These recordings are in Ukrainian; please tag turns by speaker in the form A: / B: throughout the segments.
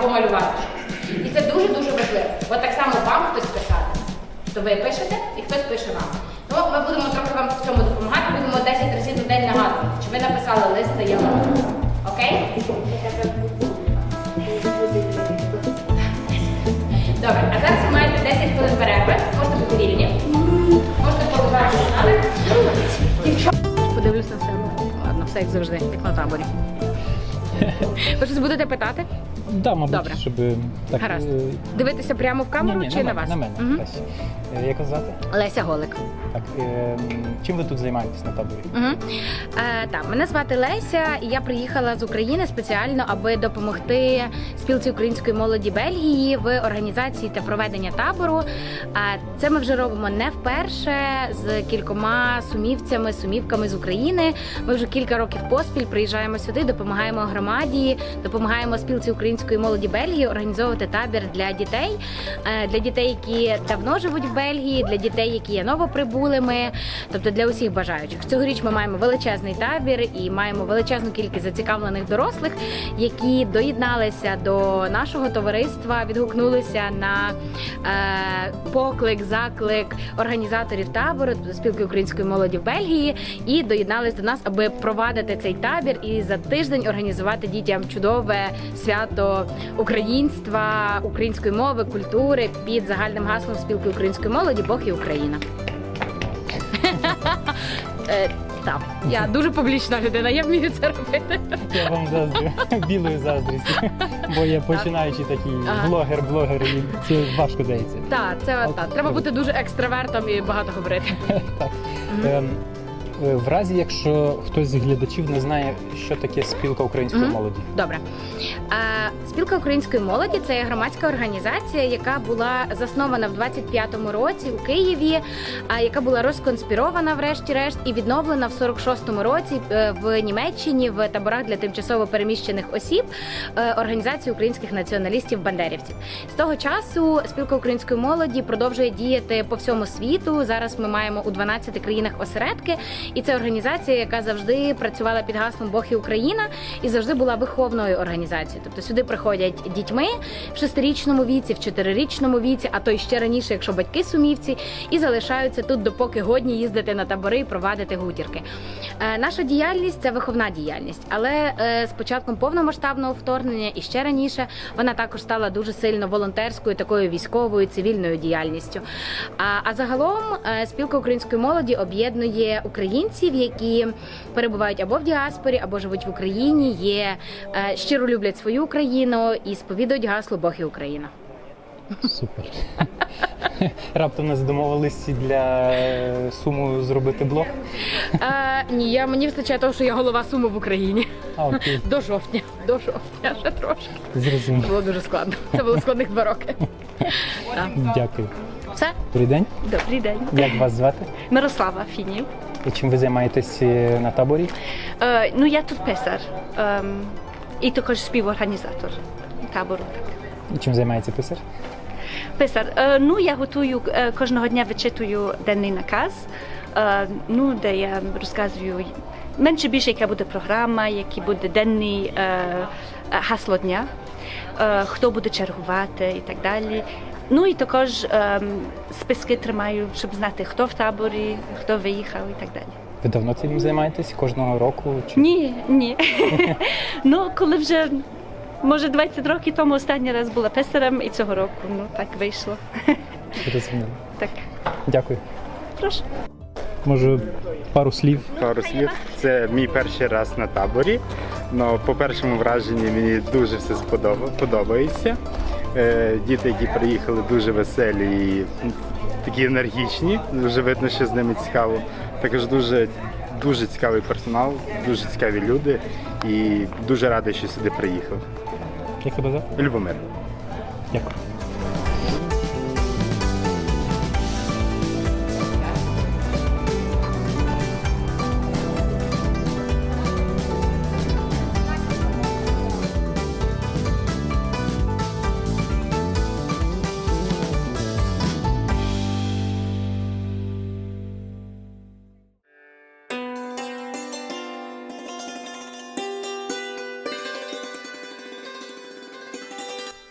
A: або малювати щось. І це дуже-дуже важливо. Бо так само вам хтось писати. То ви пишете і хтось пише вам. Тому ми будемо трохи вам в цьому допомагати, будемо 10 разів на день нагадувати, чи ви написали лист заяву. Окей? Добре, а зараз ви маєте 10 хвилин перерви, можете бути вільні, можете полежати журнали. Подивлюсь на себе. Ладно, все як завжди, як на таборі. Ви щось будете питати?
B: Да, мабуть,
A: Добре.
B: щоб так.
A: Гаразд.
B: е,
A: Дивитися прямо в камеру
B: ні, ні,
A: чи на,
B: мене,
A: вас?
B: На мене.
A: Мгм.
B: Е, Як вас звати?
A: Леся Голик.
B: Так, е, м, чим ви тут займаєтесь на таборі?
A: Угу. Е, так, мене звати Леся, і я приїхала з України спеціально, аби допомогти спілці української молоді Бельгії в організації та проведення табору. А це ми вже робимо не вперше з кількома сумівцями, сумівками з України. Ми вже кілька років поспіль приїжджаємо сюди, допомагаємо громаді, допомагаємо спілці української молоді Бельгії організовувати табір для дітей, е, для дітей, які давно живуть в Бельгії, для дітей, які є новоприбулими, тобто для усіх бажаючих. Цьогоріч ми маємо величезний табір і маємо величезну кількість зацікавлених дорослих, які доєдналися до нашого товариства, відгукнулися на е, поклик, заклик організаторів табору тобто спілки української молоді в Бельгії, і доєднались до нас, аби провадити цей табір і за тиждень організувати дітям чудове свято українства, української мови, культури під загальним гаслом спілки української молоді Бог і Україна. Е, Так, я дуже публічна людина, я вмію це робити.
B: Я вам заздрю білої заздрісті, бо я починаючий такий блогер, блогер, і це важко дається.
A: Так, це так. Треба бути дуже екстравертом і багато говорити.
B: Так. Е, В разі, якщо хтось з глядачів не знає, що таке спілка української
A: Мгм.
B: молоді.
A: Добре. Е, Спілка української молоді це є громадська організація, яка була заснована в 25-му році у Києві, а яка була розконспірована, врешті-решт, і відновлена в 46-му році е, в Німеччині в таборах для тимчасово переміщених осіб е, організації українських націоналістів-бандерівців. З того часу спілка української молоді продовжує діяти по всьому світу. Зараз ми маємо у 12 країнах осередки, і це організація, яка завжди працювала під гаслом Бог і Україна і завжди була виховною організацією. Тобто сюди приходять дітьми в шестирічному віці, в чотирирічному віці, а то й ще раніше, якщо батьки сумівці, і залишаються тут, допоки годні їздити на табори і провадити гутірки. Е, наша діяльність це виховна діяльність, але е, з початком повномасштабного вторгнення і ще раніше вона також стала дуже сильно волонтерською, такою військовою цивільною діяльністю. А, а загалом е, спілка української молоді об'єднує українців, які перебувають або в діаспорі, або живуть в Україні, є е, щиро люблять свою країну і сповідують гасло Бог і Україна.
B: Супер. Раптом нас домовились для е, суму зробити блог.
A: Е, ні, я мені вистачає того, що я голова суму в Україні
B: А, окей,
A: до жовтня. До жовтня ще трошки.
B: зрозумів.
A: Було дуже складно. Це було складних два роки.
B: Дякую.
A: Все,
B: Добрий день.
C: Добрий день.
B: Як вас звати?
C: Мирослава Фінів.
B: І чим ви займаєтесь е, на таборі?
C: Е, ну, я тут писар ем, і також співорганізатор табору. Так.
B: І чим займається писар?
C: Писар. Е, ну, я готую е, кожного дня вичитую денний наказ, е, ну, де я розказую менше більше, яка буде програма, який буде денний е, е, гасло дня, е, хто буде чергувати і так далі. Ну і також ем, списки тримаю, щоб знати, хто в таборі, хто виїхав і так далі.
B: Ви давно цим займаєтесь? Кожного року? Чи...
C: Ні, ні. ну, коли вже, може, 20 років тому останній раз була писарем, і цього року ну так вийшло.
B: Зрозуміло.
C: Так,
B: Дякую.
C: прошу.
B: Може, пару слів.
D: пару слів. Це мій перший раз на таборі. Но по першому враженні мені дуже все сподоба- подобається. Е, Діти, які приїхали, дуже веселі і такі енергічні. Дуже видно, що з ними цікаво. Також дуже, дуже цікавий персонал, дуже цікаві люди і дуже радий, що сюди приїхав.
B: Як тебе звати?
D: Любомир.
B: Дякую.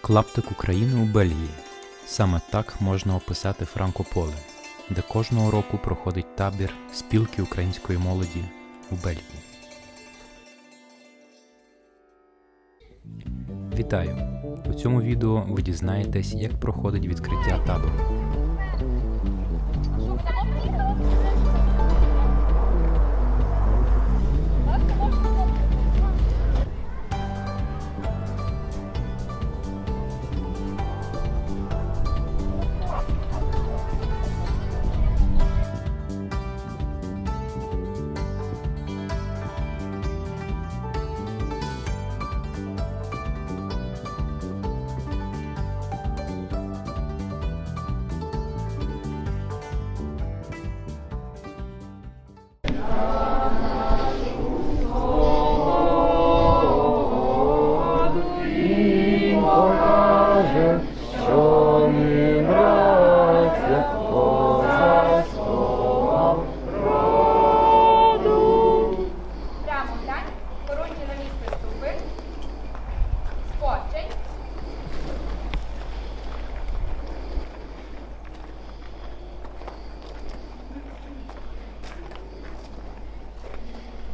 E: Клаптик України у Бельгії. Саме так можна описати Франкополе, де кожного року проходить табір спілки української молоді у Бельгії. Вітаю! У цьому відео ви дізнаєтесь, як проходить відкриття табору.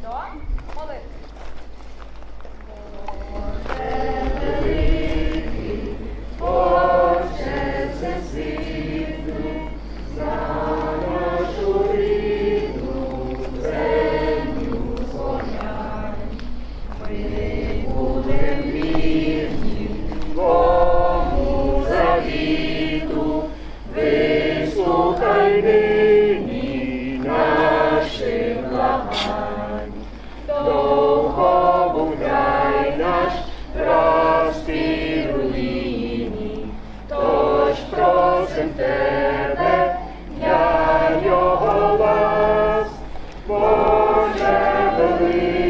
A: До
F: Amém.